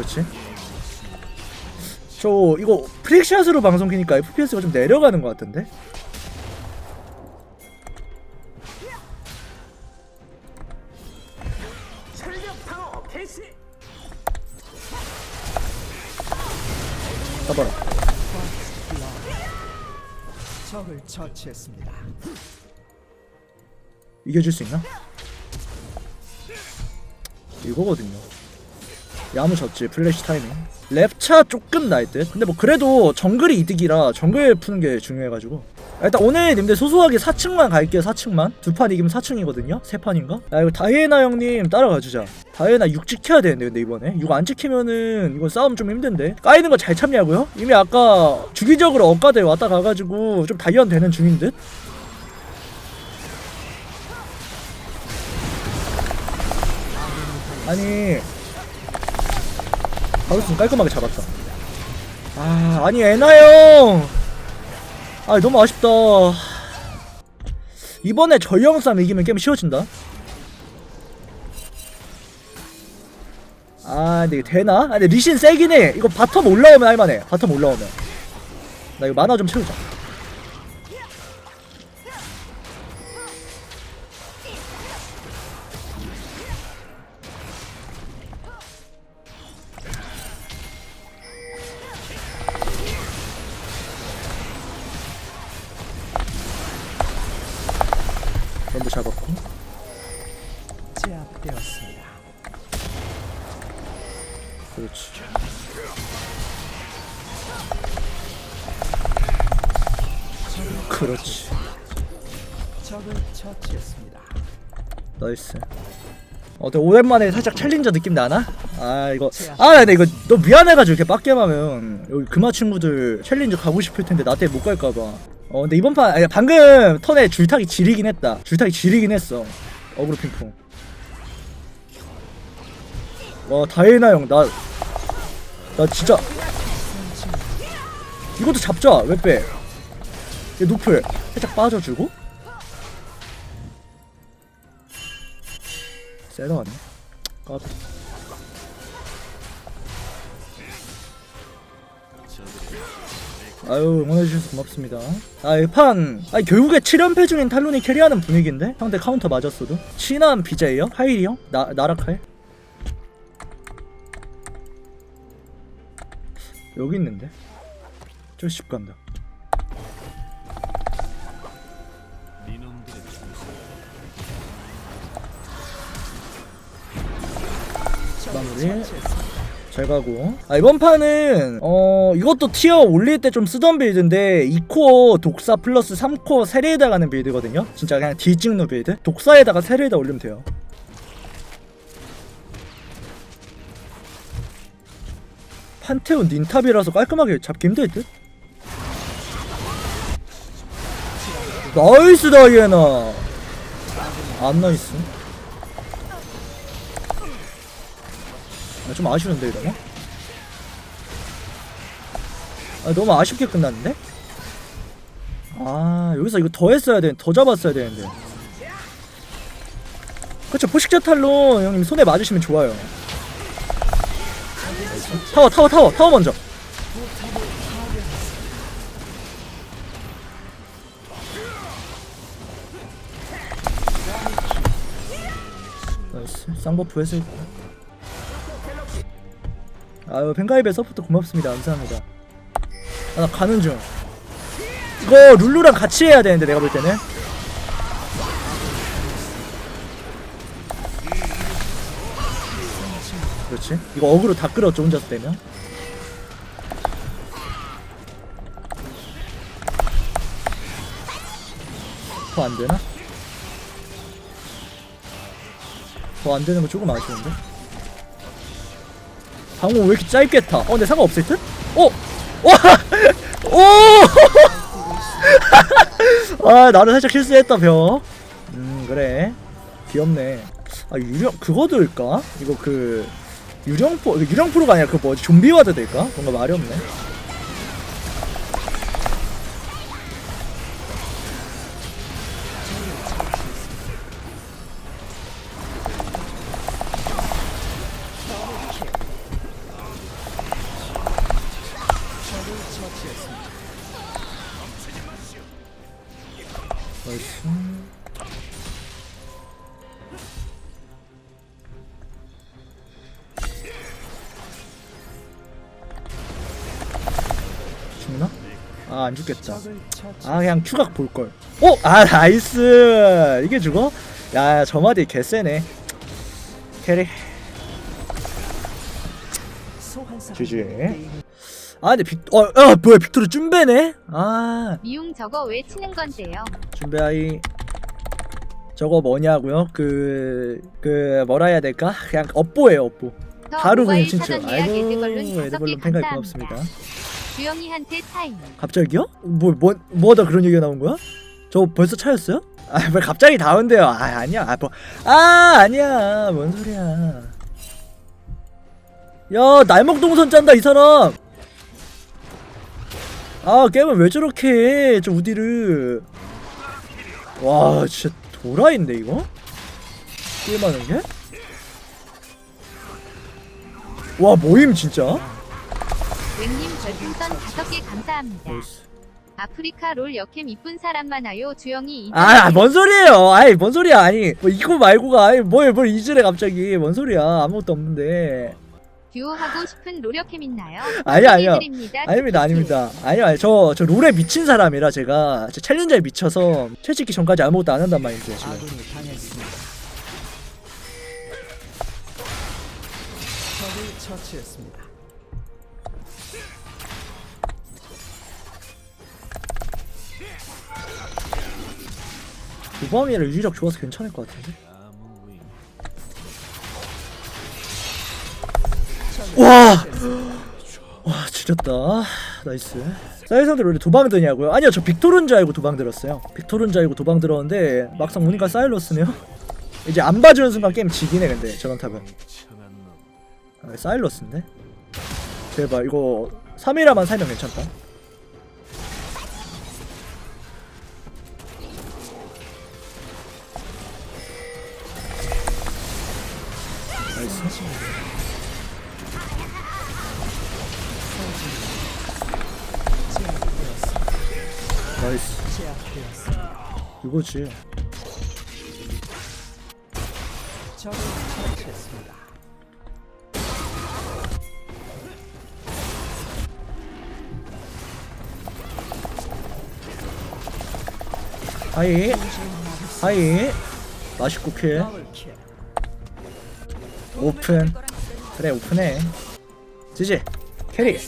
그렇지 저 이거 프릭샷으로 방송 키니까 FPS가 좀 내려가는 것 같은데 봐봐라 적을 처치했습니다. 이겨줄 수 있나? 이거거든요. 야무졌지 플래시 타이밍. 랩차 조금 나을 듯. 근데 뭐 그래도 정글이 이득이라 정글 푸는 게 중요해가지고. 아, 일단 오늘 님들 소소하게 4층만 갈게요 4층만 두 판 이기면 4층이거든요 세 판인가? 아 이거 다이애나 형님 따라가주자 다이애나 6 지켜야 되는데 근데 이번에 6 안 지키면은 이건 싸움 좀 힘든데 까이는 거 잘 참냐고요? 이미 아까 주기적으로 억가대 왔다 가가지고 좀 다이언 되는 중인 듯? 아니 바루스는 깔끔하게 잡았다. 아 아니 애나 형 아 너무 아쉽다. 이번에 형 싸움 이기면 게임 쉬워진다. 아 근데 이게 되나? 아 근데 리신 세긴 해. 이거 바텀 올라오면 할만해. 바텀 올라오면. 나 이거 만화 좀 채우자 잡았고. 제압되었습니다. 그렇지. 그렇지. 적을 처치했습니다. 나이스. 어때 오랜만에 살짝 챌린저 느낌 나나? 아 이거. 아 근데 이거 너 미안해가지고 이렇게 빡겜하면 여기 금화 친구들 챌린저 가고 싶을 텐데 나 때문에 못 갈까봐 어 근데 이번 판 아니, 방금 턴에 줄타기 지리긴 했다. 줄타기 지리긴 했어. 어그로 핑퐁. 와 다이애나 형나 나 진짜. 이것도 잡자 왜 빼? 얘 노플. 살짝 빠져주고? 세다 왔네. 까비 아유 응원해주셔서 고맙습니다. 아이판! 아니 결국에 7연패 중인 탈론이 캐리하는 분위기인데? 상대 카운터 맞았어도? 친한 BJ요? 하일이 형? 나, 나락할? 여기 있는데? 저집 간다. 마무리 잘 가고. 아 이번 판은 어 이것도 티어 올릴 때 좀 쓰던 빌드인데 2코어 독사 플러스 3코어 세레에다 가는 빌드거든요. 진짜 그냥 딜 찍는 빌드. 독사에다가 세레에다 올리면 돼요. 판테온 닌탑이라서 깔끔하게 잡기 힘들 듯? 나이스 다이애나. 안 나이스 아, 좀 아쉬운데 이러면? 아 너무 아쉽게 끝났는데? 아 여기서 이거 더 했어야 되는 더 잡았어야 되는데 그쵸 포식자 탈론 형님 손에 맞으시면 좋아요 타워 타워 타워 타워 먼저 나이스 쌍버프 해서 아유 pen가입의 서포트 고맙습니다. 감사합니다. 아 나 가는 중. 이거 룰루랑 같이 해야 되는데 내가 볼 때는. 그렇지. 이거 어그로 다 끌었죠 혼자서 빼면. 더 안되나? 더 안되는 거 조금 아쉬운데 방금 왜 이렇게 짧게 타? 어, 근데 상관없을 듯? 어? 와! 오! 아, 나는 살짝 실수했다, 벽. 음, 그래. 귀엽네. 아, 유령, 그거 들까? 이거 그, 유령포, 유령프로가 아니라 그 뭐지, 좀비 와드 될까? 뭔가 말이 없네. 아 안 죽겠다 처치. 아 그냥 큐각 볼걸 어? 아 나이스 이게 죽어? 야 저마디 개쎄네 캐리. GG. 아 근데 빅.. 어.. 아 뭐야 빅토르 쭌베네? 아 미용 저거 왜 치는 건데요? 쭌베 아이 저거 뭐냐고요? 그.. 그 뭐라 해야 될까? 그냥 업보예요 업보 더 바로 그냥 예약 아이고 에드벌룬 팬가입. 고맙습니다 주영이한테 타임. 갑자기요? 뭐.. 뭐.. 뭐다 그런 얘기가 나온 거야? 저 벌써 차였어요? 아 왜 갑자기 다운돼요 아 아니야 아, 뭐, 아 아니야 뭔 소리야 야 날먹동선 짠다 이 사람 아 게임은 왜 저렇게 해, 저 우디를 와 진짜 도라인데 이거? 게임하는 게? 와 모임 진짜? 웬님 별풍선 다섯 개 감사합니다. 아프리카 롤 역캠 이쁜 사람 많아요. 주영이 이 아, 뭔 소리예요? 아이, 뭔 소리야? 아니, 뭐 이거 말고가 아니 뭘, 뭘 이질해 갑자기? 뭔 소리야? 아무것도 없는데. 듀오 하고 싶은 롤 역캠 있나요? 아니, 아니요. 드립니다. 아닙니다, 아닙니다. 아니요, 아니, 저, 저 롤에 미친 사람이라 제가 저 챌린저에 미쳐서 채 찍기 전까지 아무것도 안 한단 말인데 지금. 처치했습니다. 두범이를 유지력 좋아서 괜찮을 것 같은데. 와! 와, 지렸다. 나이스. 사이상들 원래 도방 드냐고요? 아니요, 저 빅토르인 줄 알고 도방 들었어요. 빅토르인 줄 알고 도방 들었는데 막상 보니까 사일러스네요. 이제 안 봐주는 순간 게임 지기네 근데 저런 탑은. 아, 사일러스인데? 제발 이거 3이라만 살면 괜찮다. 나이스. 이거지. 하이. 하이. 맛있고 킬. 더블 킬. 오픈. 그래 오픈해. 지지. 캐리.